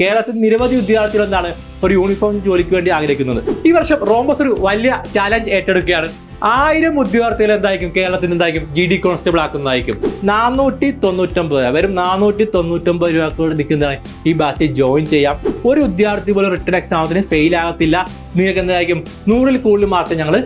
കേരളത്തിൽ നിരവധി വിദ്യാർത്ഥികൾ എന്താണ് ഒരു യൂണിഫോം ജോലിക്ക് വേണ്ടി ആഗ്രഹിക്കുന്നത്. ഈ വർഷം റോംബസ് ഒരു വലിയ ചാലഞ്ച് ഏറ്റെടുക്കുകയാണ്. ആയിരം ഉദ്യോഗാർത്ഥികൾ എന്തായിരിക്കും? കേരളത്തിൽ എന്തായിരിക്കും? ജി ഡി കോൺസ്റ്റബിൾ ആക്കുന്നതായിരിക്കും. നാനൂറ്റി തൊണ്ണൂറ്റൊമ്പത് വരും നാനൂറ്റി തൊണ്ണൂറ്റൊമ്പത് രൂപ നിൽക്കുന്നതാണ് ഈ ബാച്ചിൽ ജോയിൻ ചെയ്യാം. ഒരു വിദ്യാർത്ഥി പോലും റിട്ടേൺ എക്സാമത്തിന് ഫെയിൽ ആകത്തില്ല. നിങ്ങൾക്ക് എന്തായിരിക്കും? നൂറിൽ കൂടുതൽ മാർക്ക് ഞങ്ങൾ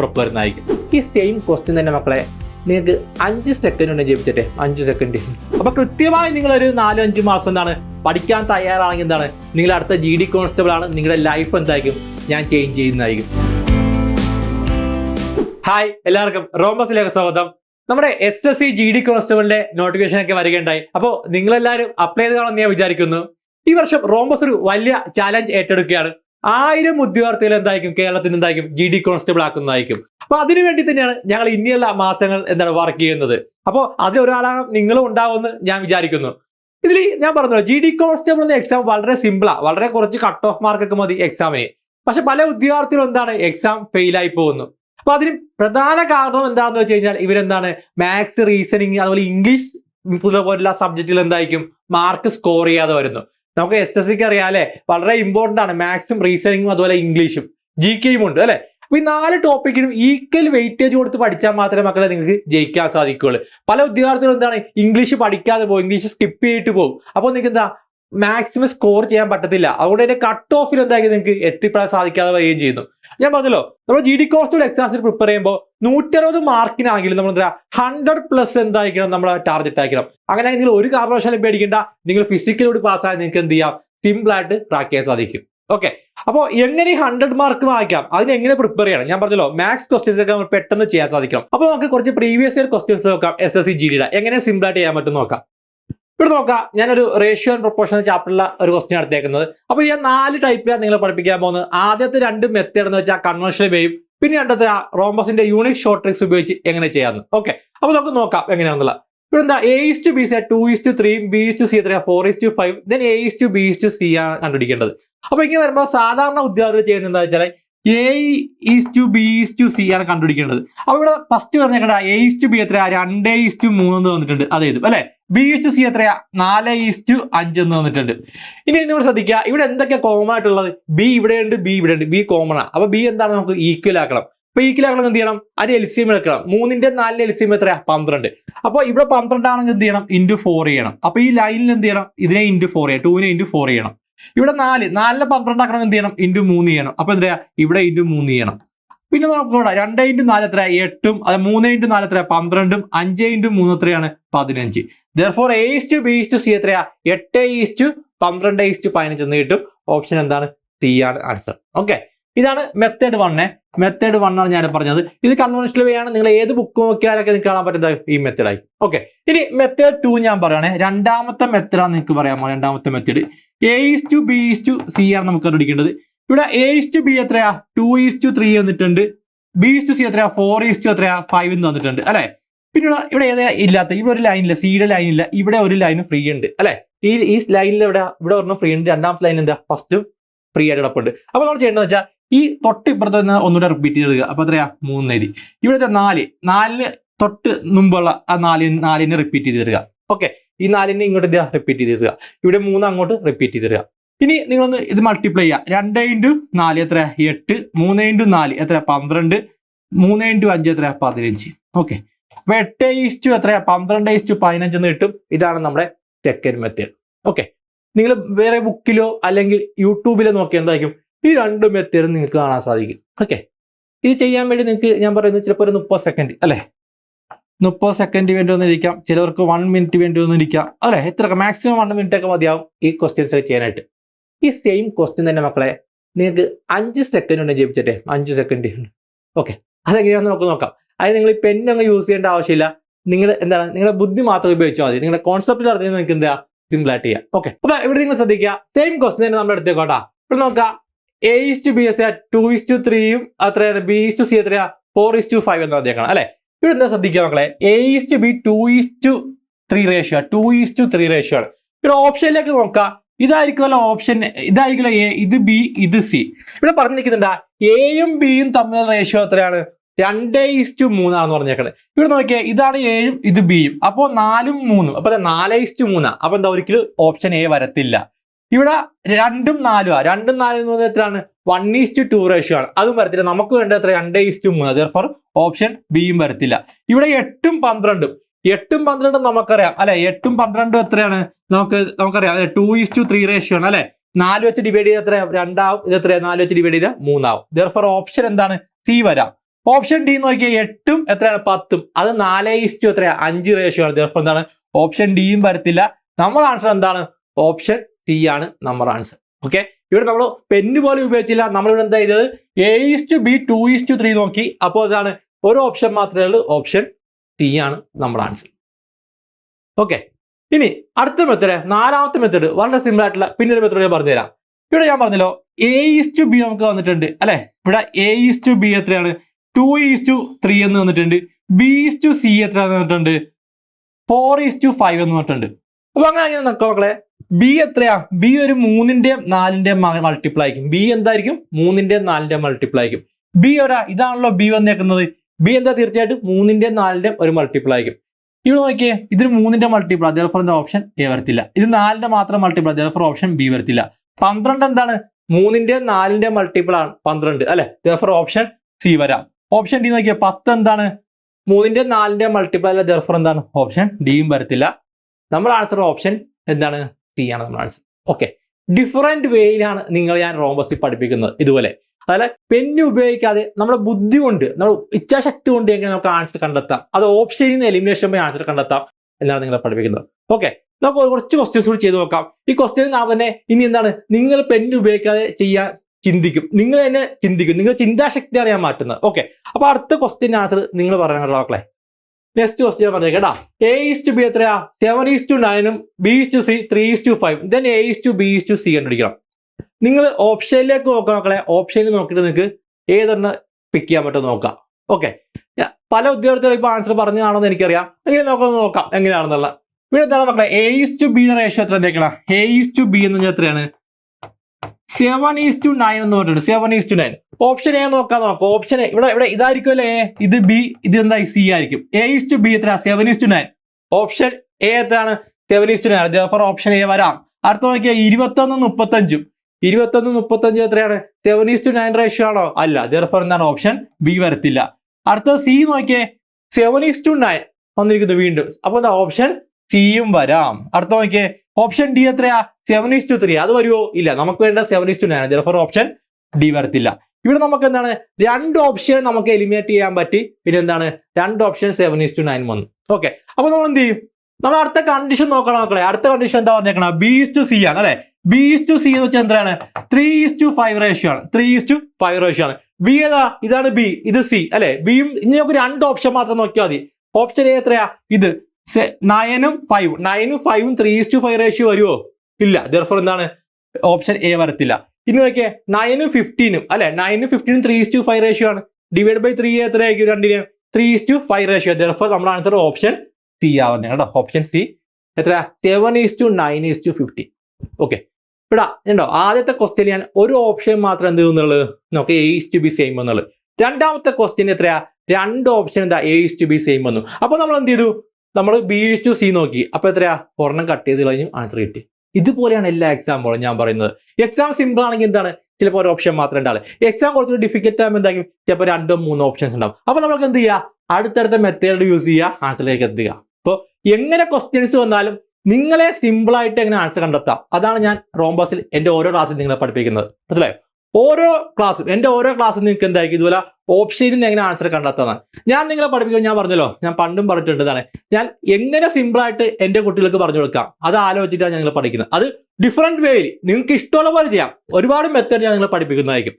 ഉറപ്പുവരുന്നതായിരിക്കും ഈ സെയിം ക്വസ്റ്റ്യൻ തന്നെ മക്കളെ. നിങ്ങൾക്ക് അഞ്ച് സെക്കൻഡ് ഉണ്ടെങ്കിൽ ജയിപ്പിച്ചിട്ടെ അഞ്ച് സെക്കൻഡ് അപ്പൊ കൃത്യമായി നിങ്ങൾ ഒരു നാലോ അഞ്ച് മാസം എന്താണ് പഠിക്കാൻ തയ്യാറാണെങ്കിൽ എന്താണ്? നിങ്ങൾ അടുത്ത ജി ഡി കോൺസ്റ്റബിൾ ആണ്. നിങ്ങളുടെ ലൈഫ് എന്തായിരിക്കും? ഞാൻ ചേഞ്ച് ചെയ്യുന്നതായിരിക്കും. ഹായ് എല്ലാവർക്കും റോമസിലേക്ക് സ്വാഗതം. നമ്മുടെ S S C G D കോൺസ്റ്റബിളിന്റെ notification ഒക്കെ വരികയുണ്ടായി. അപ്പോൾ നിങ്ങളെല്ലാവരും അപ്ലൈ ചെയ്ത് കാണുമെന്ന് ഞാൻ വിചാരിക്കുന്നു. ഈ വർഷം റോമസ് ഒരു വലിയ ചാലഞ്ച് ഏറ്റെടുക്കുകയാണ്. ആയിരം ഉദ്യോഗാർത്ഥികൾ എന്തായിരിക്കും? കേരളത്തിൽ എന്തായിരിക്കും? ജി ഡി കോൺസ്റ്റബിൾ ആക്കുന്നതായിരിക്കും. അപ്പൊ അതിനു വേണ്ടി തന്നെയാണ് ഞങ്ങൾ ഇനിയുള്ള മാസങ്ങൾ എന്താണ് വർക്ക് ചെയ്യുന്നത്. അപ്പോൾ അതിൽ ഒരാളാണ് നിങ്ങളും ഉണ്ടാവുമെന്ന് ഞാൻ വിചാരിക്കുന്നു. ഇതിൽ ഞാൻ പറഞ്ഞു ജി ഡി കോൺസ്റ്റബിൾ എന്ന എക്സാം വളരെ സിമ്പിളാണ് വളരെ കുറച്ച് കട്ട് ഓഫ് മാർക്ക് ഒക്കെ മതി എക്സാമിന് പക്ഷെ പല ഉദ്യോഗാർത്ഥികളും എന്താണ്? എക്സാം ഫെയിലായി പോകുന്നു. അപ്പൊ അതിന് പ്രധാന കാരണം എന്താണെന്ന് വെച്ച് കഴിഞ്ഞാൽ ഇവരെന്താണ്? മാത്സ് റീസണിങ് അതുപോലെ ഇംഗ്ലീഷ് പോലുള്ള സബ്ജക്റ്റിൽ എന്തായിരിക്കും? മാർക്ക് സ്കോർ ചെയ്യാതെ വരുന്നു. നമുക്ക് എസ് എസ് സിക്ക് അറിയാം അല്ലെ? വളരെ ഇമ്പോർട്ടന്റ് ആണ്. മാത്സും റീസണിങ്ങും അതുപോലെ ഇംഗ്ലീഷും ജി കെയും ഉണ്ട് അല്ലെ? അപ്പൊ ഈ നാല് ടോപ്പിക്കിനും ഈക്വൽ വെയിറ്റേജ് കൊടുത്ത് പഠിച്ചാൽ മാത്രമേ മക്കളെ നിങ്ങൾക്ക് ജയിക്കാൻ സാധിക്കുകയുള്ളൂ. പല ഉദ്യോഗാർത്ഥികളും എന്താണ്? ഇംഗ്ലീഷ് പഠിക്കാതെ പോകും. ഇംഗ്ലീഷ് സ്കിപ്പ് ചെയ്തിട്ട് പോകും. അപ്പോൾ നിങ്ങൾക്ക് എന്താ മാക്സിമം സ്കോർ ചെയ്യാൻ പറ്റത്തില്ല. അതുകൊണ്ട് തന്നെ കട്ട് ഓഫിൽ എന്തായാലും നിങ്ങൾക്ക് എത്തിപ്പെടാൻ സാധിക്കാതെ വരികയും ചെയ്യുന്നു. ഞാൻ പറഞ്ഞല്ലോ നമ്മൾ ജി ഡി കോസ്റ്റ് എക്സാംസിന് പ്രിപ്പയർ ചെയ്യുമ്പോൾ നൂറ്ററുപത് മാർക്കിനാണെങ്കിലും നമ്മൾ എന്താ ഹൺഡ്രഡ് പ്ലസ് എന്തായിരിക്കണം നമ്മൾ ടാർഗറ്റ് ആയിരിക്കണം. അങ്ങനെ നിങ്ങൾ ഒരു കാരണവശാലും പേടിക്കേണ്ട. നിങ്ങൾ ഫിസിക്കലോട് പാസ്സായാൽ നിങ്ങൾക്ക് എന്ത് ചെയ്യാം? സിമ്പിൾ ആയിട്ട് ട്രാക്ക് ചെയ്യാൻ സാധിക്കും. ഓക്കെ അപ്പോൾ എങ്ങനെ ഹൺഡ്രഡ് മാർക്ക് വാങ്ങിക്കാം അതിന് എങ്ങനെ പ്രിപ്പയർ ചെയ്യണം? ഞാൻ പറഞ്ഞല്ലോ മാത്സ് ക്വസ്റ്റ്യൻസ് ഒക്കെ നമ്മൾ പെട്ടെന്ന് ചെയ്യാൻ സാധിക്കണം. അപ്പോൾ നമുക്ക് കുറച്ച് പ്രീവിയസ് ഇയർ ക്വസ്റ്റ്യൻസ് നോക്കാം എസ് എസ് സി ജി ഡിയുടെ എങ്ങനെ സിമ്പിൾ ആയിട്ട് ചെയ്യാൻ പറ്റും നോക്കാം. ഇവിടെ നോക്കാം ഞാനൊരു റേഷ്യോ ആൻഡ് പ്രൊപ്പോർഷൻ ചാപ്റ്ററിലുള്ള ഒരു ക്വസ്റ്റ്യൻ എടുത്തേക്കുന്നത് അപ്പോൾ ഞാൻ നാല് ടൈപ്പിലാണ് നിങ്ങൾ പഠിപ്പിക്കാൻ പോകുന്നത് ആദ്യത്തെ രണ്ട് മെത്തേഡ് എന്ന് വെച്ചാൽ കൺവെൻഷണൽ വേയും പിന്നെ രണ്ടത്തെ റോംബസിന്റെ യൂണിക് ഷോർട്ട് ട്രിക്സ് ഉപയോഗിച്ച് എങ്ങനെ ചെയ്യാമെന്ന് ഓക്കെ അപ്പോൾ നമുക്ക് നോക്കാം എങ്ങനെയാണെന്നുള്ള ഇവിടെ എന്താ A to B C two to three B to C എത്രയാ four to five then A to B to C ആണ് കണ്ടുപിടിക്കേണ്ടത് അപ്പൊ ഇങ്ങനെ വരുമ്പോൾ സാധാരണ ഉദ്യോഗാർത്ഥികൾ ചെയ്യുന്നത് എന്താ വെച്ചാൽ A is to B is to C ആണ് കണ്ടുപിടിക്കേണ്ടത് അപ്പൊ ഇവിടെ ഫസ്റ്റ് പറഞ്ഞേക്കണ്ട എ ഈസ് ടു ബി എത്രയാ രണ്ട് ഈസ് ടു മൂന്ന് എന്ന് വന്നിട്ടുണ്ട് അത് അല്ലെ ബി എച്ച് സി എത്രയാ? നാല് ഈസ്റ്റ് അഞ്ച് എന്ന് തന്നിട്ടുണ്ട് ഇനി നിങ്ങൾ ശ്രദ്ധിക്കുക ഇവിടെ എന്തൊക്കെയാ കോമൺ ആയിട്ടുള്ളത്? ബി ഇവിടെയുണ്ട് ബി ഇവിടെ ഉണ്ട് ബി കോമൺ ആണ് അപ്പൊ ബി എന്താണ് നമുക്ക് ഈക്വൽ ആക്കണം? അപ്പൊ ഈക്വൽ ആക്കണം എന്ത് ചെയ്യണം? അത് എൽ സി എം എടുക്കണം. മൂന്നിന്റെ നാലിന്റെ എൽ സി എം എത്രയാ? പന്ത്രണ്ട്. അപ്പൊ ഇവിടെ പന്ത്രണ്ട് ആണെങ്കിൽ എന്ത് ചെയ്യണം? ഇന്റു ഫോർ ചെയ്യണം. അപ്പൊ ഈ ലൈനിൽ എന്ത് ചെയ്യണം? ഇതിനെ ഇന്റു ഫോർ ചെയ്യണം. ടൂവിനെ ഇന്റു ഫോർ ചെയ്യണം. ഇവിടെ നാല് നാലിലെ പന്ത്രണ്ട് ആക്കണം എന്ത് ചെയ്യണം? ഇന്റു മൂന്ന് ചെയ്യണം. അപ്പൊ എന്താ ഇവിടെ ഇന്റു മൂന്ന് ചെയ്യണം. പിന്നെ നമുക്ക് ഇവിടെ രണ്ട് ഇന്റു നാല് എത്ര എട്ടും. അത് മൂന്ന് ഇന്റു നാല് എത്ര പന്ത്രണ്ടും. അഞ്ച് ഇന്റു മൂന്ന് എത്രയാണ്? പതിനഞ്ച്. ദർഫോർ എ എത്രയാ എട്ട് ഈസ് ടു പന്ത്രണ്ട് ഈസ് ടു പതിനഞ്ച് എന്ന് കിട്ടും ഓപ്ഷൻ എന്താണ് സി ആണ് ആൻസർ ഓക്കെ ഇതാണ് മെത്തേഡ് വണ്ണെ മെത്തേഡ് വൺ ആണ് ഞാൻ പറഞ്ഞത് ഇത് കൺവെൻഷണൽ വേ ആണ് നിങ്ങൾ ഏത് ബുക്ക് നോക്കിയാലൊക്കെ നിങ്ങൾക്ക് കാണാൻ പറ്റുന്നത് ഈ മെത്തേഡായി ഓക്കെ ഇനി മെത്തേഡ് ടു ഞാൻ പറയുകയാണെ രണ്ടാമത്തെ മെത്തേഡാണ് നിങ്ങൾക്ക് പറയാമോ രണ്ടാമത്തെ method A is to B is to C ആണ് നമുക്ക് കണ്ടുപിടിക്കേണ്ടത് ഇവിടെ എ ഈസ് ടു ബി എത്രയാ ടു ഈസ് ടു ത്രീ വന്നിട്ടുണ്ട് ബി ഈസ് ടു സി എത്രയാ ഫോർ ഈസ് ടു എത്രയാ ഫൈവ് എന്ന് വന്നിട്ടുണ്ട് അല്ലെ പിന്നെ ഇവിടെ ഏതാ ഇല്ലാത്ത? ഇവിടെ ഒരു ലൈനില്ല സിയുടെ ലൈൻ ഇല്ല. ഇവിടെ ഒരു ലൈൻ ഫ്രീ ഉണ്ട് അല്ലെ? ഈ ഈ ലൈനിൽ ഇവിടെ ഇവിടെ ഒരെണ്ണം ഫ്രീ ഉണ്ട്. രണ്ടാമത്തെ ലൈൻ എന്താ? ഫസ്റ്റ് ഫ്രീ ആയിട്ട് കിടപ്പുണ്ട് അപ്പൊ നമ്മൾ ചെയ്യേണ്ടത് വെച്ചാൽ ഈ തൊട്ട് ഇപ്പുറത്ത് നിന്ന് ഒന്നുകൂടെ റിപ്പീറ്റ് ചെയ്തെടുക്കുക. അപ്പൊ എത്രയാ? മൂന്ന് എഴുതി ഇവിടുത്തെ നാല് നാലിന് തൊട്ട് മുമ്പുള്ള ആ നാലിന് നാലിനെ റിപ്പീറ്റ് ചെയ്ത് തരിക ഓക്കെ ഈ നാലിനെ ഇങ്ങോട്ട് റിപ്പീറ്റ് ചെയ്ത് തരിക ഇവിടെ മൂന്ന് അങ്ങോട്ട് റിപ്പീറ്റ് ചെയ്ത് തരിക ഇനി നിങ്ങളൊന്ന് ഇത് മൾട്ടിപ്ലൈ ചെയ്യുക. രണ്ട് ഇന്റു നാല് എത്ര എട്ട്. മൂന്ന് ഇന്റു നാല് എത്ര പന്ത്രണ്ട്. മൂന്ന് ഇന്റു അഞ്ച് എത്ര പതിനഞ്ച്. ഓക്കെ അപ്പൊ എട്ട് ഈസ്റ്റു എത്രയാ? പന്ത്രണ്ട് ഈസ്റ്റു പതിനഞ്ച് എന്ന് കിട്ടും. ഇതാണ് നമ്മുടെ സെക്കൻഡ് മെത്തേഡ് ഓക്കെ നിങ്ങൾ വേറെ ബുക്കിലോ അല്ലെങ്കിൽ യൂട്യൂബിലോ നോക്കി എന്തായിരിക്കും? ഈ രണ്ട് മെത്തേഡും നിങ്ങൾക്ക് കാണാൻ സാധിക്കും. ഓക്കെ ഇത് ചെയ്യാൻ വേണ്ടി നിങ്ങൾക്ക് ഞാൻ പറയുന്നത് ചിലപ്പോൾ ഒരു മുപ്പത് സെക്കൻഡ് അല്ലേ? മുപ്പത് സെക്കൻഡ് വേണ്ടി വന്നിരിക്കാം. ചിലവർക്ക് വൺ മിനിറ്റ് വേണ്ടി വന്നിരിക്കാം. അല്ലെ? എത്ര മാക്സിമം വൺ മിനിറ്റ് ഒക്കെ മതിയാവും ഈ ക്വസ്റ്റ്യൻസ് ചെയ്യാനായിട്ട്. ഈ സെയിം ക്വസ്റ്റ്യൻ തന്നെ മക്കളെ നിങ്ങൾക്ക് അഞ്ച് സെക്കൻഡ് ഉണ്ടെങ്കിൽ ജയിപ്പിച്ചിട്ടെ അഞ്ച് സെക്കൻഡ് ഓക്കെ അതെങ്ങനെയാണെന്ന് നമുക്ക് നോക്കാം. അത് നിങ്ങൾ ഈ പെന്നൊന്നും യൂസ് ചെയ്യേണ്ട ആവശ്യമില്ല. നിങ്ങൾ എന്താണ് നിങ്ങളുടെ ബുദ്ധി മാത്രം ഉപയോഗിച്ചാൽ മതി. നിങ്ങളുടെ കോൺസെപ്റ്റിൽ അറിഞ്ഞാൽ നിങ്ങൾക്ക് എന്താ സിമ്പിൾ ആയിട്ട് ചെയ്യാം. ഓക്കെ അപ്പൊ ഇവിടെ നിങ്ങൾ ശ്രദ്ധിക്കുക. സെയിം ക്വസ്റ്റൻ തന്നെ നമ്മൾ എടുത്തേക്കോട്ടാ ഇവിടെ നോക്കാം A is to B is two is to ത്രീയും അത്രയാണ്. ബി ഇസ് ടു സി എത്രയാ? ഫോർ ഇസ് ടു ഫൈവ് എന്ന് പറഞ്ഞേക്കണം അല്ലെ? ഇവിടെ എന്താ ശ്രദ്ധിക്കുക മക്കളെ? A is to B two is to three ratio two is to three ratio ആണ്. ഇവിടെ ഓപ്ഷനിലേക്ക് നോക്കാം ഇതായിരിക്കുമല്ലോ ഓപ്ഷൻ ഇതായിരിക്കുമല്ലോ എ ഇത് ബി ഇത് സി ഇവിടെ പറഞ്ഞിരിക്കുന്നുണ്ടാ. എയും ബിയും തമ്മിലുള്ള റേഷ്യോ എത്രയാണ്? രണ്ട് ഇസ്റ്റു മൂന്നാണെന്ന് പറഞ്ഞേക്കണത് ഇവിടെ നോക്കിയാൽ ഇതാണ് എയും ഇത് ബിയും. അപ്പോൾ നാലും മൂന്നും. അപ്പൊ നാല് ഇസ്റ്റു മൂന്നാ. അപ്പൊ എന്താ ഒരിക്കലും ഓപ്ഷൻ എ വരത്തില്ല. ഇവിടെ രണ്ടും നാലും ആ രണ്ടും നാലും എന്ന് പറഞ്ഞാൽ എത്രയാണ്? വൺ ഈസ്റ്റ് ടു റേഷ്യോ ആണ്. അതും വരത്തില്ല. നമുക്ക് വേണ്ട എത്ര രണ്ട് ഈസ്റ്റ് മൂന്ന്. ഫോർ ഓപ്ഷൻ ബിയും വരത്തില്ല. ഇവിടെ എട്ടും പന്ത്രണ്ടും. എട്ടും പന്ത്രണ്ടും നമുക്കറിയാം. അല്ലെ? എട്ടും പന്ത്രണ്ടും എത്രയാണ്? നമുക്ക് നമുക്കറിയാം. അല്ലെ? ടു ഈസ്റ്റ് ത്രീ റേഷ്യോ ആണ്. അല്ലെ? നാല് വെച്ച് ഡിവൈഡ് ചെയ്ത് എത്രയാണ് രണ്ടാവും. ഇത് എത്രയാണ് നാല് വെച്ച് ഡിവൈഡ് ചെയ്താൽ മൂന്നാവും. ദർഫോർ ഓപ്ഷൻ എന്താണ്? സി വരാം. ഓപ്ഷൻ ഡി നോക്കിയാൽ എട്ടും എത്രയാണ്? പത്തും. അത് നാല് ഈസ്റ്റു എത്രയാ? അഞ്ച് റേഷ്യോ ആണ്. ചിലപ്പോൾ എന്താണ്? ഓപ്ഷൻ ഡിയും വരത്തില്ല. നമ്മുടെ ആൻസർ എന്താണ്? ഓപ്ഷൻ സി ആണ് നമ്മുടെ ആൻസർ ഓക്കെ ഇവിടെ നമ്മൾ പെന്ന് പോലും ഉപയോഗിച്ചില്ല. നമ്മളിവിടെ എന്താ ചെയ്തത്? A to B two to three നോക്കി. അപ്പോൾ ഇതാണ് ഒരു ഓപ്ഷൻ മാത്രമേ ഉള്ളൂ. ഓപ്ഷൻ സി ആണ് നമ്മുടെ ആൻസർ ഓക്കെ ഇനി അടുത്ത മെത്തേഡ് നാലാമത്തെ മെത്തേഡ് വളരെ സിമ്പിൾ ആയിട്ടുള്ള പിന്നെ ഒരു മെത്തേഡ് ഞാൻ പറഞ്ഞുതരാം. ഇവിടെ ഞാൻ പറഞ്ഞല്ലോ എ ഇസ് ടു ബി നമുക്ക് വന്നിട്ടുണ്ട്. അല്ലെ? ഇവിടെ എ ഇസ് ടു ബി എത്രയാണ്? ടു ഈസ് ടു ത്രീ എന്ന് വന്നിട്ടുണ്ട്. ബി ഈസ് ടു സി എത്ര എന്ന് വന്നിട്ടുണ്ട്? ഫോർ ഈസ് ടു ഫൈവ് എന്ന് പറഞ്ഞിട്ടുണ്ട് അപ്പൊ അങ്ങനെ അങ്ങനെ നോക്കാം മക്കളെ. ബി എത്രയാ? ബി ഒരു മൂന്നിന്റെയും നാലിന്റെയും മൾട്ടിപ്ലൈ ആയിരിക്കും. ബി എന്തായിരിക്കും? മൂന്നിന്റെയും നാലിന്റെ മൾട്ടിപ്ലൈ ആയിരിക്കും. ബി ഒരാ? ഇതാണല്ലോ ബി വന്നേക്കുന്നത്. ബി എന്താ തീർച്ചയായിട്ടും? മൂന്നിന്റെയും നാലിന്റെ ഒരു മൾട്ടിപ്ലൈ ആയിരിക്കും. ഇവിടെ നോക്കിയേ ഇതിന് മൂന്നിന്റെ മൾട്ടിപ്ലൈ എന്താ ഓപ്ഷൻ എ വരത്തില്ല. ഇത് നാലിന്റെ മാത്രം മൾട്ടിപ്പിൾ അതേപോലെ ഓപ്ഷൻ ബി വരത്തില്ല. പന്ത്രണ്ട് എന്താണ്? മൂന്നിന്റെ നാലിന്റെ മൾട്ടിപ്പിൾ ആണ് പന്ത്രണ്ട് അല്ലെ? ദർഫർ ഓപ്ഷൻ സി വരാം. ഓപ്ഷൻ ഡി നോക്കിയാൽ പത്ത് എന്താണ്? മൂന്നിന്റെ നാലിന്റെ മൾട്ടിപ്പിൾ അല്ല ദർഫർ എന്താണ്? ഓപ്ഷൻ ഡിയും വരത്തില്ല. നമ്മൾ ആൻസർ ഓപ്ഷൻ എന്താണ്? സി ആണ് നമ്മൾ ആൻസർ ഓക്കെ ഡിഫറെന്റ് വേയിലാണ് നിങ്ങൾ ഞാൻ റോംബസി പഠിപ്പിക്കുന്നത് ഇതുപോലെ. അതായത് പെന്ന് ഉപയോഗിക്കാതെ നമ്മുടെ ബുദ്ധി കൊണ്ട് നമ്മൾ ഇച്ഛാശക്തി കൊണ്ട് എങ്ങനെ നമുക്ക് ആൻസർ കണ്ടെത്താം? അത് ഓപ്ഷനിൽ നിന്ന് എലിമിനേഷൻ പോയി ആൻസർ കണ്ടെത്താം എന്നാണ് നിങ്ങളെ പഠിപ്പിക്കുന്നത്. ഓക്കെ നമുക്ക് കുറച്ച് ക്വസ്റ്റ്യൻസ് കൂടി ചെയ്ത് നോക്കാം. ഈ ക്വസ്റ്റ്യൻ നാം തന്നെ ഇനി എന്താണ്? നിങ്ങൾ പെന്ന് ഉപയോഗിക്കാതെ ചെയ്യാൻ ചിന്തിക്കും. നിങ്ങൾ തന്നെ ചിന്തിക്കും. നിങ്ങൾ ചിന്താശക്തി അറിയാൻ മാറ്റുന്നത് ഓക്കെ അപ്പൊ അടുത്ത ക്വസ്റ്റ്യൻ ആൻസർ നിങ്ങൾ പറയണം കേട്ടോ മക്കളെ. നെക്സ്റ്റ് ക്വസ്റ്റ്യൻ പറഞ്ഞേ കേട്ടാ. എ ഈസ് ടു ബി എത്രയാ? Seven is to നയനും B is to C three is to five then A is to B is to C കണ്ടുപിടിക്കണം. നിങ്ങൾ ഓപ്ഷനിലേക്ക് നോക്കാം മക്കളെ. ഓപ്ഷനിൽ നോക്കിയിട്ട് നിങ്ങൾക്ക് ഏതെണ്ണം പിക്ക് ചെയ്യാൻ പറ്റുമോ നോക്കാം. ഓക്കെ പല ഉദ്യോഗസ്ഥരും ഇപ്പൊ ആൻസർ പറഞ്ഞതാണോ എന്ന് എനിക്കറിയാം. എങ്ങനെ നോക്കാം നോക്കാം. എങ്ങനെയാണെന്നുള്ള. ഇവിടെ എന്താണ് മക്കളെ? A is to B ratio എത്ര എന്തൊക്കെയാണ് എ ഈസ് ടു ബി എന്ന് പറഞ്ഞാൽ എത്രയാണ്? സെവൻ ഈസ് ടു നയൻ എന്ന് പറഞ്ഞിട്ടുണ്ട്. Seven is to nine option A നോക്കാം. നോക്കാം ഓപ്ഷൻ ഇവിടെ ഇവിടെ ഇതായിരിക്കും അല്ലേ? ഇത് ബി ഇത് എന്താ സി ആയിരിക്കും. എ ഈസ് ടു ബി എത്ര seven is to nine option A എത്രയാണ്? Seven is to nine for option A വരാം. അടുത്ത നോക്കിയാൽ ഇരുപത്തൊന്ന് മുപ്പത്തഞ്ചും. ഇരുപത്തൊന്ന് മുപ്പത്തഞ്ചും എത്രയാണ്? Seven is to nine ratio ആണോ? അല്ല. ദർഫർ എന്താണ് ഓപ്ഷൻ ബി വരത്തില്ല. അടുത്ത സി നോക്കിയേ. സെവൻ ഈസ് ടു നയൻ വന്നിരിക്കുന്നത് വീണ്ടും. അപ്പൊ എന്താ? ഓപ്ഷൻ സിയും വരാം. അടുത്ത നോക്കിയേ. ഓപ്ഷൻ ഡി എത്രയാ? സെവൻ ടു ത്രീ അത് വരുമോ ഇല്ല. നമുക്ക് വേണ്ട സെവൻ ടു നയൻ ചിലപ്പോൾ ഓപ്ഷൻ ഡി വരത്തില്ല. ഇവിടെ നമുക്ക് എന്താണ്? രണ്ട് ഓപ്ഷൻ നമുക്ക് എലിമിനേറ്റ് ചെയ്യാൻ പറ്റി. പിന്നെ എന്താണ്? രണ്ട് ഓപ്ഷൻ സെവൻ ടു നയൻ വന്നു. ഓക്കെ അപ്പൊ നമ്മൾ എന്ത് ചെയ്യും? നമ്മൾ അടുത്ത കണ്ടീഷൻ നോക്കണം മക്കളെ. അടുത്ത കണ്ടീഷൻ എന്താ പറഞ്ഞേക്കണം? ബി ഇസ് ടു സി ആണ് അല്ലെ? ബി ഇസ് ടു സി എന്ന് വെച്ചാൽ എന്താണ്? Three is to five ratio ആണ്. Three is to five ratio ആണ്. ബി ഏതാ? ഇതാണ് ബി ഇത് സി അല്ലെ? ബിയും ഇനി നമുക്ക് രണ്ട് ഓപ്ഷൻ മാത്രം നോക്കിയാൽ മതി. ഓപ്ഷൻ എ എത്രയാ? ഇത്. നയനും ഫൈവ് നയനും ഫൈവും three is to five ratio വരുമോ ഇല്ല. ദർഫർ എന്താണ്? ഓപ്ഷൻ എ വരത്തില്ല. ഇനി നോക്കിയേ. നയനും ഫിഫ്റ്റീനും അല്ലെ? നയനും ഫിഫ്റ്റീനും three is to five ratio ആണ്. ഡിവൈഡ് ബൈ ത്രീ എത്രയായിരിക്കും രണ്ടിനെയും three is to five ratio therefore നമ്മുടെ ആൻസർ ഓപ്ഷൻ സി ആവുന്നതാണ് കേട്ടോ. ഓപ്ഷൻ സി എത്ര? Seven is to nine is to fifteen okay ഇടാ ഉണ്ടോ ആദ്യത്തെ ക്വസ്റ്റ്യൻ ഞാൻ ഒരു ഓപ്ഷൻ മാത്രം എന്ത് എന്നുള്ളത് നോക്കി A is to B same എന്നുള്ളത്. രണ്ടാമത്തെ ക്വസ്റ്റ്യൻ എത്രയാ? രണ്ട് ഓപ്ഷൻ എന്താ? A is to B same വന്നു അപ്പൊ നമ്മൾ എന്ത് ചെയ്തു? നമ്മൾ ബി ടു സി നോക്കി. അപ്പൊ എത്രയാ? ഒരെണ്ണം കട്ട് ചെയ്ത് കഴിഞ്ഞു ആൻസർ കിട്ടി. ഇതുപോലെയാണ് എല്ലാ എക്സാമ്പിളും ഞാൻ പറയുന്നത്. എക്സാം സിമ്പിൾ ആണെങ്കിൽ എന്താണ്? ചിലപ്പോൾ ഒരു ഓപ്ഷൻ മാത്രമേ ഉണ്ടാവുള്ളൂ. എക്സാം കുറച്ചുകൂടി ഡിഫിക്കൽട്ട് ആകുമ്പോൾ എന്തായാലും ചിലപ്പോൾ രണ്ടോ മൂന്നോ ഓപ്ഷൻസ് ഉണ്ടാവും. അപ്പൊ നമുക്ക് എന്ത് ചെയ്യുക അടുത്തടുത്ത മെത്തേഡ് യൂസ് ചെയ്യുക ആൻസറിലേക്ക് എത്തുക അപ്പോൾ എങ്ങനെ ക്വസ്റ്റ്യൻസ് വന്നാലും നിങ്ങളെ സിമ്പിൾ ആയിട്ട് എങ്ങനെ ആൻസർ കണ്ടെത്താം? അതാണ് ഞാൻ റോംബസിൽ എന്റെ ഓരോ ക്ലാസ്സിൽ നിങ്ങളെ പഠിപ്പിക്കുന്നത്. മനസ്സിലായോ? ഓരോ ക്ലാസ്സും എന്റെ ഓരോ ക്ലാസ്സും നിങ്ങൾക്ക് എന്തായിരിക്കും? ഇതുപോലെ ഓപ്ഷനിൽ നിന്ന് എങ്ങനെ ആൻസർ കണ്ടെത്താന്നാണ് ഞാൻ നിങ്ങളെ പഠിപ്പിക്കാൻ ഞാൻ പറഞ്ഞല്ലോ ഞാൻ പണ്ടും പറഞ്ഞിട്ടുണ്ട് ഇതാണ് ഞാൻ എങ്ങനെ സിമ്പിൾ ആയിട്ട് എന്റെ കുട്ടികൾക്ക് പറഞ്ഞു കൊടുക്കാം? അത് ആലോചിച്ചിട്ടാണ് ഞങ്ങൾ പഠിക്കുന്നത്. അത് ഡിഫറെന്റ് വേയിൽ നിങ്ങൾക്ക് ഇഷ്ടമുള്ള പോലെ ചെയ്യാം. ഒരുപാട് മെത്തേഡ് ഞാൻ നിങ്ങളെ പഠിപ്പിക്കുന്നതായിരിക്കും.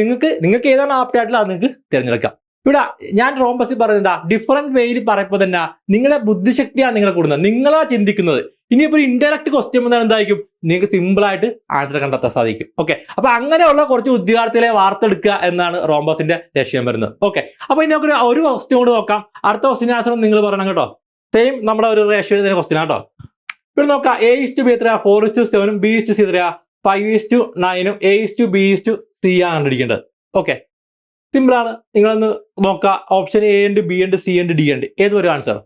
നിങ്ങൾക്ക് നിങ്ങൾക്ക് ഏതാണ് ആപ്റ്റ് ആയിട്ടുള്ള അത് നിങ്ങൾക്ക് തിരഞ്ഞെടുക്കാം. ഇവിടെ ഞാൻ റോംബസി പറയുന്നത് ഡിഫറെന്റ് വേയിൽ പറയുമ്പോൾ തന്നെ നിങ്ങളെ ബുദ്ധിശക്തിയാണ് നിങ്ങളെ കൂടുന്നത്. നിങ്ങളാ ചിന്തിക്കുന്നത്. ഇനിയിപ്പോ ഇൻഡയറക്റ്റ് ക്വസ്റ്റ്യൻ വന്നാൽ എന്തായിരിക്കും? നിങ്ങൾക്ക് സിമ്പിൾ ആയിട്ട് ആൻസർ കണ്ടെത്താൻ സാധിക്കും. ഓക്കെ അപ്പൊ അങ്ങനെയുള്ള കുറച്ച് ഉദ്യോഗാർത്ഥികളെ വാർത്തെടുക്കുക എന്നാണ് റോംബോസിന്റെ ലക്ഷ്യം വരുന്നത്. ഓക്കെ അപ്പൊ ഇനി നമുക്ക് ഒരു ക്വസ്റ്റ്യൻ കൂടെ നോക്കാം. അടുത്ത ക്വസ്റ്റ്യൻ ആൻസർ നിങ്ങൾ പറയണം കേട്ടോ. സെയിം നമ്മുടെ ഒരു റേഷ്യോ ക്വസ്റ്റ്യൻ ആട്ടോ ഇവിടെ നോക്കാം. എ ഇസ് ടു ബി എത്രയാ? ഫോർ ഇസ് ടു സെവനും ബി ഇസ് ടു സി എത്രയാ? Five is to നയനും A is to B is to C ആണ് കണ്ടിരിക്കേണ്ടത് ഓക്കെ സിമ്പിൾ ആണ്. നിങ്ങളൊന്ന് നോക്കാം. ഓപ്ഷൻ എ ഉണ്ട് ബി ഉണ്ട് സി ഉണ്ട് ഡി ഉണ്ട് ഏത് ഒരു ആൻസർ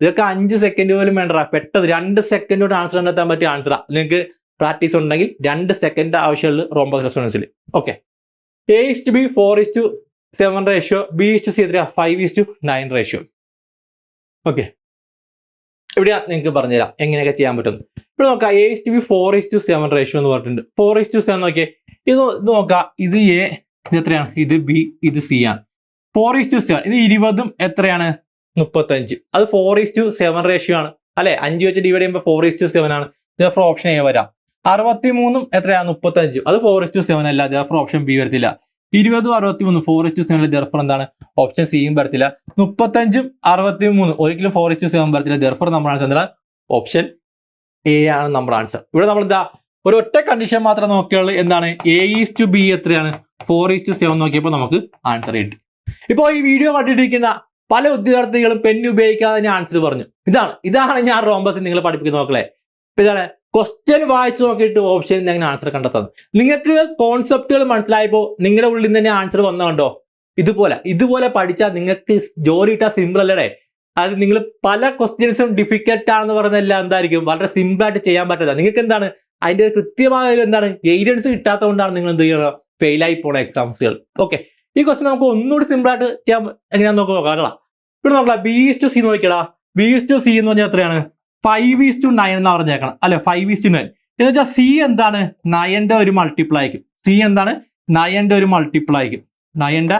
ഇതൊക്കെ അഞ്ച് സെക്കൻഡ് പോലും വേണ്ട പെട്ടത് രണ്ട് സെക്കൻഡ് കൊണ്ട് ആൻസർ കണ്ടെത്താൻ പറ്റിയ ആൻസറാ നിങ്ങൾക്ക് പ്രാക്ടീസ് ഉണ്ടെങ്കിൽ രണ്ട് സെക്കൻഡ് ആവശ്യമുള്ളൂ Rhombus റെസ്പോൺസിൽ okay A is to B four is to seven ratio B is to C എത്ര five is to nine ratio okay ഇവിടെ നിങ്ങൾക്ക് പറഞ്ഞുതരാം. എങ്ങനെയൊക്കെ ചെയ്യാൻ പറ്റും ഇവിടെ നോക്കാം. A is to B four is to seven ratio എന്ന് പറഞ്ഞിട്ടുണ്ട്. ഫോർ ഇസ് ടു സെവൻ നോക്കിയേ. ഇത് ഇത് നോക്കാം. ഇത് എ ഇത് എത്രയാണ്? ഇത് ബി ഇത് സി ആണ്. ഫോർ ഇസ് ടു സെവൻ ഇത് ഇരുപതും എത്രയാണ്? മുപ്പത്തഞ്ച്. അത് four is to seven ratio ആണ്. അല്ലെ? അഞ്ച് വെച്ച് ഡിവൈഡ് ചെയ്യുമ്പോൾ ഫോർ ഈസ് ടു സെവൻ ആണ്. ഇതേഫർ ഓപ്ഷൻ എ വരാം. അറുപത്തി മൂന്നും എത്രയാണ് മുപ്പത്തഞ്ചും. അത് ഫോർ ഈസ് ടു സെവൻ അല്ല. ഇതേഫർ ഓപ്ഷൻ ബി വരത്തില്ല. ഇരുപതും അറുപത്തി മൂന്നും four is to seven therefore എന്താണ്? ഓപ്ഷൻ സിയും വരത്തില്ല. മുപ്പത്തഞ്ചും അറുപത്തി മൂന്നും ഒരിക്കലും ഫോർ ഈസ് ടു സെവൻ വരത്തില്ല. ദർഫർ നമ്മുടെ ആൻസർ എന്താണ്? ഓപ്ഷൻ എ ആണ് നമ്മുടെ ആൻസർ ഇവിടെ നമ്മൾ എന്താ ഒരു ഒറ്റ കണ്ടീഷൻ മാത്രം നോക്കിയുള്ളൂ. എന്താണ്? എ ഈസ് ടു ബി എത്രയാണ്? ഫോർ ഈസ് ടു സെവൻ നോക്കിയപ്പോൾ നമുക്ക് ആൻസർ കിട്ടി. ഇപ്പോൾ ഈ വീഡിയോ കണ്ടിട്ടിരിക്കുന്ന പല ഉദ്യോഗാർത്ഥികളും പെൻ ഉപയോഗിക്കാതെ തന്നെ ആൻസർ പറഞ്ഞു. ഇതാണ് ഇതാണ് ഞാൻ റോംബസ് നിങ്ങൾ പഠിപ്പിക്കുന്ന നോക്കളെ ഇപ്പൊ ഇതാണ് ക്വസ്റ്റ്യൻ വായിച്ചു നോക്കിയിട്ട് ഓപ്ഷൻ എങ്ങനെ ആൻസർ കണ്ടെത്തുന്നത് നിങ്ങൾക്ക് കോൺസെപ്റ്റുകൾ മനസ്സിലായപ്പോൾ നിങ്ങളുടെ ഉള്ളിൽ തന്നെ ആൻസർ വന്നുകൊണ്ടോ ഇതുപോലെ ഇതുപോലെ പഠിച്ചാൽ നിങ്ങൾക്ക് ജോലി ഇട്ടാൽ സിമ്പിൾ അല്ലേ? അത് നിങ്ങൾ പല ക്വസ്റ്റ്യൻസും ഡിഫിക്കൽട്ട് ആണെന്ന് പറയുന്നതെല്ലാം എന്തായിരിക്കും? വളരെ സിമ്പിൾ ആയിട്ട് ചെയ്യാൻ പറ്റാത്ത. നിങ്ങൾക്ക് എന്താണ്? അതിന്റെ കൃത്യമായ എന്താണ്? ഗൈഡൻസ് കിട്ടാത്തതുകൊണ്ടാണ് നിങ്ങൾ എന്ത് ചെയ്യണം ഫെയിൽ ആയി പോണ എക്സാംസുകൾ ഓക്കെ ഈ ക്വസ്റ്റ്യൻ നമുക്ക് ഒന്നുകൂടി സിമ്പിൾ ആയിട്ട് ചെയ്യാൻ എങ്ങനെയാന്ന് നോക്കാം നോക്കാം ഇവിടെ നോക്കാം ബി ഇസ് ടു സി നോക്കിയടാ ബി ഇസ് ടു സി എന്ന് പറഞ്ഞാൽ എത്രയാണ്? ഫൈവ് ഈസ് ടു നയൻ എന്ന് പറഞ്ഞേക്കണം. അല്ലെ? ഫൈവ് ഈസ് ടു നയൻ എന്ന് വെച്ചാൽ സി എന്താണ്? നയന്റെ ഒരു മൾട്ടിപ്ലൈ ആയിരിക്കും. സി എന്താണ്? നയന്റെ ഒരു മൾട്ടിപ്ലൈ ആയിരിക്കും. നയന്റെ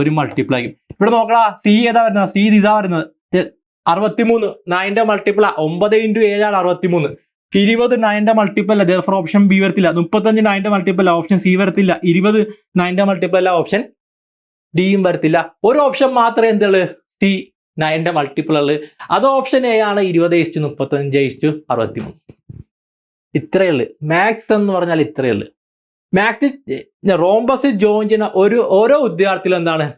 ഒരു മൾട്ടിപ്ലൈ ആയിരിക്കും. ഇവിടെ നോക്കടാ സി ഏതാ വരുന്നത്? സി ഇതാ വരുന്നത്. അറുപത്തിമൂന്ന് നയന്റെ മൾട്ടിപ്പിൾ ഒമ്പത് ഇന്റു ഏഴാണ് അറുപത്തിമൂന്ന്. ഇരുപത് നയന്റെ മൾട്ടിപ്പിൾ അല്ല ഓപ്ഷൻ ബി വരത്തില്ല. മുപ്പത്തഞ്ച് നയന്റെ മൾട്ടിപ്പിൾ ഓപ്ഷൻ സി വരത്തില്ല. ഇരുപത് നയന്റെ മൾട്ടിപ്പിൾ അല്ല ഓപ്ഷൻ ഡിയും വരത്തില്ല. ഒരു ഓപ്ഷൻ മാത്രമേ എന്തുള്ളൂ? സി നയന്റെ മൾട്ടിപ്പിൾ ഉള്ളു. അത് ഓപ്ഷൻ എ ആണ് ഇരുപത് ഇഷ്ടു മുപ്പത്തഞ്ച് ഇഷ്ടു അറുപത്തി മൂന്ന് ഇത്രയേ ഉള്ളു. മാത്സ് എന്ന് പറഞ്ഞാൽ ഇത്രയേ ഉള്ളു. മാത്സ് റോംബസ് ജോയിൻ ചെയ്യുന്ന ഒരു ഓരോ വിദ്യാർത്ഥികളും എന്താണ്?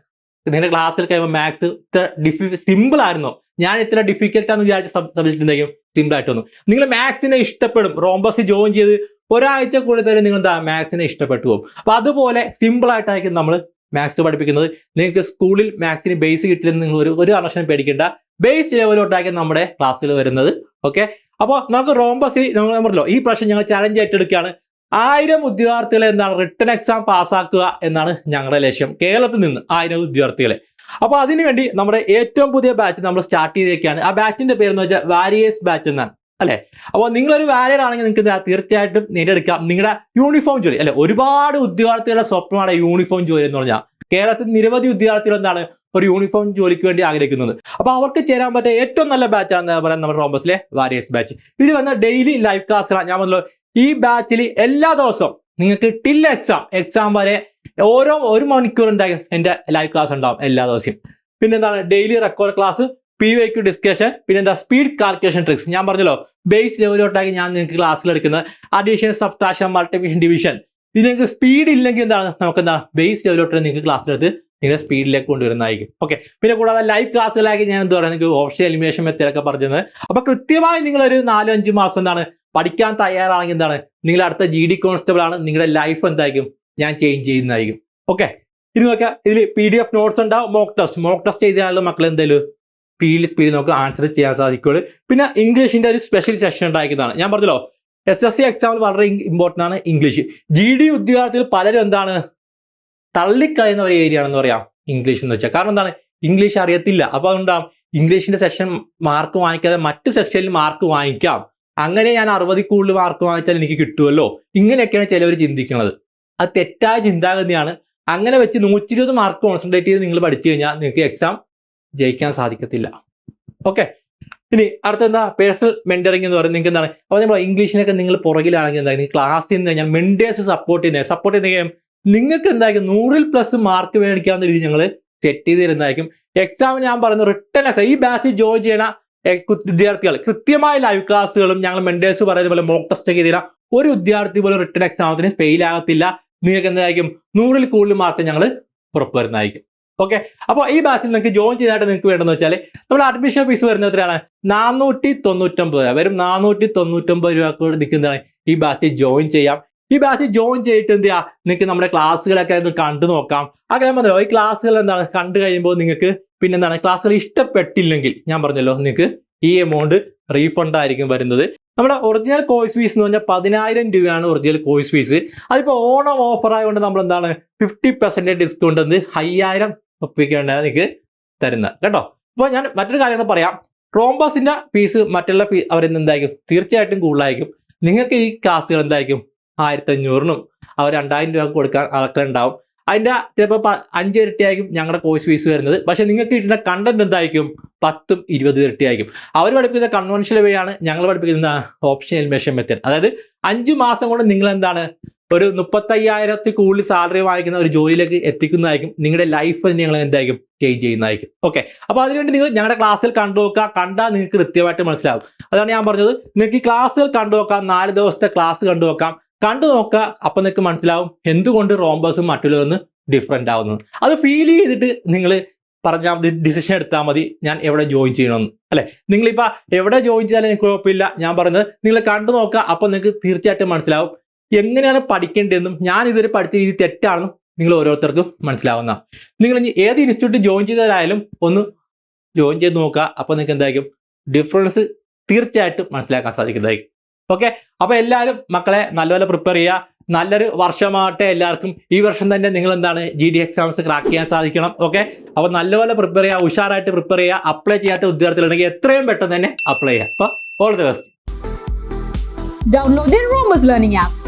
നിങ്ങളുടെ ക്ലാസ്സിൽ കഴിയുമ്പോൾ മാത്സ് ഇത്ര ഡിഫി സിമ്പിൾ ആയിരുന്നോ. ഞാൻ ഇത്ര ഡിഫിക്കൽട്ട് ആണെന്ന് വിചാരിച്ച സബ്ജക്റ്റ് എന്തെങ്കിലും സിമ്പിൾ ആയിട്ട് വന്നു. നിങ്ങൾ മാത്സിനെ ഇഷ്ടപ്പെടും. റോംബസ് ജോയിൻ ചെയ്ത് ഒരാഴ്ച കൂടി നിങ്ങൾ എന്താ മാത്സിനെ ഇഷ്ടപ്പെട്ടു പോകും. അപ്പൊ അതുപോലെ സിമ്പിൾ ആയിട്ടായിരിക്കും നമ്മൾ മാത്സ് പഠിപ്പിക്കുന്നത്. നിങ്ങൾക്ക് സ്കൂളിൽ മാത്സിന് ബേസ് കിട്ടില്ലെന്ന് നിങ്ങൾ ഒരു ഒരു കാരണവശാലും പേടിക്കേണ്ട. ബേസ് ലെവലോട്ടായിരിക്കും നമ്മുടെ ക്ലാസ്സിൽ വരുന്നത്. ഓക്കെ അപ്പോൾ നമുക്ക് റോംബസ് നമ്മൾ പറഞ്ഞല്ലോ ഈ പ്രശ്നം ഞങ്ങൾ ചലഞ്ച് ഏറ്റെടുക്കുകയാണ്. ആയിരം ഉദ്യോഗാർത്ഥികളെ എന്താണ് റിട്ടേൺ എക്സാം പാസ്സാക്കുക എന്നാണ് ഞങ്ങളുടെ ലക്ഷ്യം. കേരളത്തിൽ നിന്ന് ആയിരം ഉദ്യോഗാർത്ഥികളെ അപ്പോൾ അതിനുവേണ്ടി നമ്മുടെ ഏറ്റവും പുതിയ ബാച്ച് നമ്മൾ സ്റ്റാർട്ട് ചെയ്തേക്കാണ്. ആ ബാച്ചിന്റെ പേര് എന്ന് വെച്ചാൽ വാരിയേഴ്സ് ബാച്ച് എന്നാണ്. അല്ലെ? അപ്പോൾ നിങ്ങളൊരു വാലിയർ ആണെങ്കിൽ നിങ്ങൾക്ക് തീർച്ചയായിട്ടും നേടിയെടുക്കാം. നിങ്ങളുടെ യൂണിഫോം ജോലി. അല്ലെ ഒരുപാട് ഉദ്യോഗാർത്ഥികളുടെ സ്വപ്നമാണ് യൂണിഫോം ജോലി എന്ന് പറഞ്ഞാൽ. കേരളത്തിൽ നിരവധി ഉദ്യോഗാർത്ഥികൾ എന്താണ് ഒരു യൂണിഫോം ജോലിക്ക് വേണ്ടി ആഗ്രഹിക്കുന്നത്. അപ്പൊ അവർക്ക് ചേരാൻ പറ്റിയ ഏറ്റവും നല്ല ബാച്ചാണ് പറയുന്നത് നമ്മുടെ റോംബസിലെ വാരിയേഴ്സ് ബാച്ച് ഇത് വന്ന ഡെയിലി ലൈവ് ക്ലാസ്സുകളാണ് ഞാൻ പറഞ്ഞു ഈ ബാച്ചിൽ എല്ലാ ദിവസവും നിങ്ങൾക്ക് ടിൽ എക്സാം എക്സാം വരെ ഓരോ ഒരു മണിക്കൂർ എന്തായാലും എന്റെ ലൈവ് ക്ലാസ് ഉണ്ടാവും എല്ലാ ദിവസവും. പിന്നെന്താണ് daily record class P Y Q discussion പിന്നെന്താ സ്പീഡ് കാൽക്കുലേഷൻ ട്രിക്സ് ഞാൻ പറഞ്ഞല്ലോ ബേസ് ലെവലോട്ടാക്കി ഞാൻ നിങ്ങൾക്ക് ക്ലാസ്സിൽ എടുക്കുന്നത്. അഡീഷൻ സബ്ട്രാക്ഷൻ മൾട്ടിപ്ലിക്കേഷൻ ഡിവിഷൻ ഇത് നിങ്ങൾക്ക് സ്പീഡ് ഇല്ലെങ്കിൽ എന്താണ്? നമുക്ക് എന്താ ബേസ് ലെവലോട്ട് നിങ്ങൾക്ക് ക്ലാസ്സിലെടുത്ത് നിങ്ങളുടെ സ്പീഡിലേക്ക് കൊണ്ടുവരുന്നതായിരിക്കും. ഓക്കെ പിന്നെ കൂടാതെ ലൈവ് ക്ലാസ്സുകളാക്കി ഞാൻ എന്താ പറയുക നിങ്ങൾക്ക് ഓപ്ഷൻ എലിമിനേഷൻ മെത്തേഡൊക്കെ പറഞ്ഞത് അപ്പൊ കൃത്യമായി നിങ്ങളൊരു നാലോ അഞ്ച് മാസം എന്താണ്? പഠിക്കാൻ തയ്യാറാണെങ്കിൽ എന്താണ്? നിങ്ങൾ അടുത്ത ജി ഡി കോൺസ്റ്റബിൾ ആണ്. നിങ്ങളുടെ ലൈഫ് എന്തായിരിക്കും? ഞാൻ ചേഞ്ച് ചെയ്യുന്നതായിരിക്കും. ഓക്കെ ഇത് നോക്കാം ഇതിൽ പി ഡി എഫ് നോട്ട്സ് ഉണ്ടാവും. മോക്ക് ടെസ്റ്റ് മോക്ക് ടെസ്റ്റ് ചെയ്താലുള്ള മക്കൾ എന്തായാലും സ്പീഡിൽ സ്പീഡിൽ നമുക്ക് ആൻസർ ചെയ്യാൻ സാധിക്കുള്ളൂ. പിന്നെ ഇംഗ്ലീഷിന്റെ ഒരു സ്പെഷ്യൽ സെഷൻ ഉണ്ടായിരിക്കുന്നതാണ് ഞാൻ പറഞ്ഞല്ലോ എസ് എസ് സി എക്സാമിൽ വളരെ ഇമ്പോർട്ടന്റ് ആണ് ഇംഗ്ലീഷ്. ജി ഡി ഉദ്യോഗാർത്ഥികൾ പലരും എന്താണ്? തള്ളിക്കളയുന്ന ഒരു ഏരിയ ആണെന്ന് പറയാം ഇംഗ്ലീഷ് എന്ന് വെച്ചാൽ. കാരണം എന്താണ്? ഇംഗ്ലീഷ് അറിയത്തില്ല. അപ്പൊ അതുകൊണ്ടാണ് ഇംഗ്ലീഷിന്റെ സെഷൻ മാർക്ക് വാങ്ങിക്കാതെ മറ്റ് സെക്ഷനിൽ മാർക്ക് വാങ്ങിക്കാം. അങ്ങനെ ഞാൻ അറുപതിൽ കൂടുതൽ മാർക്ക് വാങ്ങിച്ചാൽ എനിക്ക് കിട്ടുമല്ലോ ഇങ്ങനെയൊക്കെയാണ് ചിലവർ ചിന്തിക്കുന്നത്. അത് തെറ്റായ ചിന്താഗതിയാണ്. അങ്ങനെ വെച്ച് നൂറ്റി ഇരുപത് മാർക്ക് കോൺസെൻട്രേറ്റ് ചെയ്ത് നിങ്ങൾ പഠിച്ചു കഴിഞ്ഞാൽ നിങ്ങൾക്ക് എക്സാം ജയിക്കാൻ സാധിക്കത്തില്ല. ഓക്കെ ഇനി അടുത്ത എന്താ പേഴ്സണൽ മെന്ററിങ് എന്ന് പറയുന്നത് നിങ്ങൾക്ക് എന്താണ് അപ്പോൾ നമ്മൾ ഇംഗ്ലീഷിനൊക്കെ നിങ്ങൾ പുറകിലാണെങ്കിൽ എന്താ? ക്ലാസ്സിൽ നിന്ന് ഞാൻ മെന്റേഴ്സ് സപ്പോർട്ട് ചെയ്യുന്നത് സപ്പോർട്ട് ചെയ്യുന്ന നിങ്ങൾക്ക് എന്തായിരിക്കും? നൂറിൽ പ്ലസ് മാർക്ക് മേടിക്കാവുന്ന രീതി ഞങ്ങൾ സെറ്റ് ചെയ്ത് തരുന്നതായിരിക്കും. ഞാൻ പറയുന്നത് റിട്ടേൺ എക്സാം ഈ ബാച്ചിൽ ജോയിൻ ചെയ്യണ വിദ്യാർത്ഥികൾ കൃത്യമായ ലൈവ് ക്ലാസ്സുകളും ഞങ്ങൾ മെന്റേഴ്സ് പറയുന്ന പോലെ മോക്ക് ടെസ്റ്റ് ഒക്കെ ഒരു വിദ്യാർത്ഥി പോലും റിട്ടേൺ എക്സാമത്തിന് ഫെയിൽ ആകത്തില്ല. നിങ്ങൾക്ക് എന്തായിരിക്കും? നൂറിൽ കൂടുതൽ മാർക്ക് ഞങ്ങൾ ഉറപ്പുവരുന്നതായിരിക്കും ഓക്കെ അപ്പോൾ ഈ ബാച്ചിൽ നിങ്ങൾക്ക് ജോയിൻ ചെയ്യാനായിട്ട് നിങ്ങൾക്ക് വേണ്ടതെന്ന് വെച്ചാൽ നമ്മൾ അഡ്മിഷൻ ഫീസ് വരുന്നത് എത്രയാണ് നാനൂറ്റി തൊണ്ണൂറ്റൊമ്പത് രൂപ. വരും നാനൂറ്റി തൊണ്ണൂറ്റൊമ്പത് രൂപ നിൽക്കുന്നതാണ് ഈ ബാച്ചിൽ ജോയിൻ ചെയ്യാം. ഈ ബാച്ചിൽ ജോയിൻ ചെയ്തിട്ട് എന്ത് ചെയ്യാം? നിങ്ങൾക്ക് നമ്മുടെ ക്ലാസ്സുകളൊക്കെ ഒന്ന് കണ്ടു നോക്കാം. അങ്ങനെ മതിയോ ഈ ക്ലാസ്സുകൾ എന്താണ്? കണ്ടു കഴിയുമ്പോൾ നിങ്ങൾക്ക് പിന്നെ എന്താണ്? ക്ലാസ്സുകൾ ഇഷ്ടപ്പെട്ടില്ലെങ്കിൽ ഞാൻ പറഞ്ഞല്ലോ നിങ്ങൾക്ക് ഈ എമൗണ്ട് റീഫണ്ട് ആയിരിക്കും വരുന്നത്. നമ്മുടെ ഒറിജിനൽ കോഴ്സ് ഫീസ് എന്ന് പറഞ്ഞാൽ പതിനായിരം രൂപയാണ് ഒറിജിനൽ കോഴ്സ് ഫീസ് അതിപ്പോൾ ഓണം ഓഫർ ആയതുകൊണ്ട് നമ്മൾ എന്താണ് ഫിഫ്റ്റി പെർസെന്റേജ് ഡിസ്കൗണ്ട് എന്ന് അയ്യായിരം ഒപ്പിക്കേണ്ടത് നിങ്ങൾക്ക് തരുന്നത് കേട്ടോ? അപ്പോൾ ഞാൻ മറ്റൊരു കാര്യം എന്ന് പറയാം. റോംബസിന്റെ ഫീസ് മറ്റുള്ള ഫീ അവരെന്ന് എന്തായിരിക്കും? തീർച്ചയായിട്ടും കൂടുതലായിരിക്കും. നിങ്ങൾക്ക് ഈ ക്ലാസ്സുകൾ എന്തായിരിക്കും? ആയിരത്തി അഞ്ഞൂറിനും അവർ രണ്ടായിരം രൂപ കൊടുക്കാൻ ആൾക്കാരുണ്ടാവും അതിന്റെ ചിലപ്പോൾ അഞ്ച് ഇരട്ടിയായിരിക്കും ഞങ്ങളുടെ കോഴ്സ് ഫീസ് വരുന്നത്. പക്ഷെ നിങ്ങൾക്ക് കിട്ടുന്ന കണ്ടന്റ് എന്തായിരിക്കും? പത്തും ഇരുപത് ഇരട്ടിയായിരിക്കും. അവർ പഠിപ്പിക്കുന്ന കൺവെൻഷണൽ വേ ആണ് ഞങ്ങൾ പഠിപ്പിക്കുന്ന ഓപ്ഷനൽ മെഷർ മെത്തേഡ് അതായത് അഞ്ച് മാസം കൊണ്ട് നിങ്ങൾ എന്താണ് ഒരു മുപ്പത്തയ്യായിരത്തിൽ കൂടുതൽ സാലറി വാങ്ങിക്കുന്ന ഒരു ജോലിയിലേക്ക് എത്തിക്കുന്നതായിരിക്കും. നിങ്ങളുടെ ലൈഫ് നിങ്ങൾ എന്തായിരിക്കും? ചേഞ്ച് ചെയ്യുന്നതായിരിക്കും. ഓക്കെ അപ്പൊ അതിനുവേണ്ടി നിങ്ങൾ ഞങ്ങളുടെ ക്ലാസ്സിൽ കണ്ടു നോക്കുക കണ്ടാൽ നിങ്ങൾക്ക് കൃത്യമായിട്ട് മനസ്സിലാവും. അതാണ് ഞാൻ പറഞ്ഞത്. നിങ്ങൾക്ക് ഈ ക്ലാസ്സുകൾ കണ്ടു നോക്കാം നാല് ദിവസത്തെ ക്ലാസ് കണ്ടു നോക്കാം കണ്ടു നോക്കുക അപ്പൊ നിങ്ങൾക്ക് മനസ്സിലാവും എന്തുകൊണ്ട് റോംബസും മറ്റുള്ളവർന്ന് ഡിഫറെന്റ് ആവുന്നത് അത് ഫീൽ ചെയ്തിട്ട് നിങ്ങൾ പറഞ്ഞാൽ മതി ഡിസിഷൻ എടുത്താൽ മതി. ഞാൻ എവിടെ ജോയിൻ ചെയ്യണമെന്ന്. അല്ലെ? നിങ്ങളിപ്പോ എവിടെ ജോയിൻ ചെയ്താലും കുഴപ്പമില്ല. ഞാൻ പറഞ്ഞത് നിങ്ങൾ കണ്ടു നോക്കുക അപ്പൊ നിങ്ങൾക്ക് തീർച്ചയായിട്ടും മനസ്സിലാവും. എങ്ങനെയാണ് പഠിക്കേണ്ടതെന്നും ഞാൻ ഇതുവരെ പഠിച്ച രീതി തെറ്റാണെന്നും നിങ്ങൾ ഓരോരുത്തർക്കും മനസ്സിലാവുന്ന നിങ്ങൾ ഇനി ഏത് ഇൻസ്റ്റിറ്റ്യൂട്ട് ജോയിൻ ചെയ്തവരായാലും ഒന്ന് ജോയിൻ ചെയ്ത് നോക്കുക. അപ്പൊ നിങ്ങൾക്ക് എന്തായിരിക്കും? ഡിഫറൻസ് തീർച്ചയായിട്ടും മനസ്സിലാക്കാൻ സാധിക്കുന്നതായിരിക്കും. ഓക്കെ അപ്പൊ എല്ലാവരും മക്കളെ നല്ലപോലെ പ്രിപ്പയർ ചെയ്യുക. നല്ലൊരു വർഷമാകട്ടെ എല്ലാവർക്കും. ഈ വർഷം തന്നെ നിങ്ങൾ എന്താണ് ജി ഡി എക്സാംസ് ക്രാക്ക് ചെയ്യാൻ സാധിക്കണം. ഓക്കെ അപ്പൊ നല്ലപോലെ പ്രിപ്പയർ ചെയ്യുക. ഉഷാറായിട്ട് പ്രിപ്പയർ ചെയ്യുക. അപ്ലൈ ചെയ്യാത്ത വിദ്യാർത്ഥികളുണ്ടെങ്കിൽ എത്രയും പെട്ടെന്ന് തന്നെ അപ്ലൈ ചെയ്യുക. അപ്പൊ all the best download Learning app.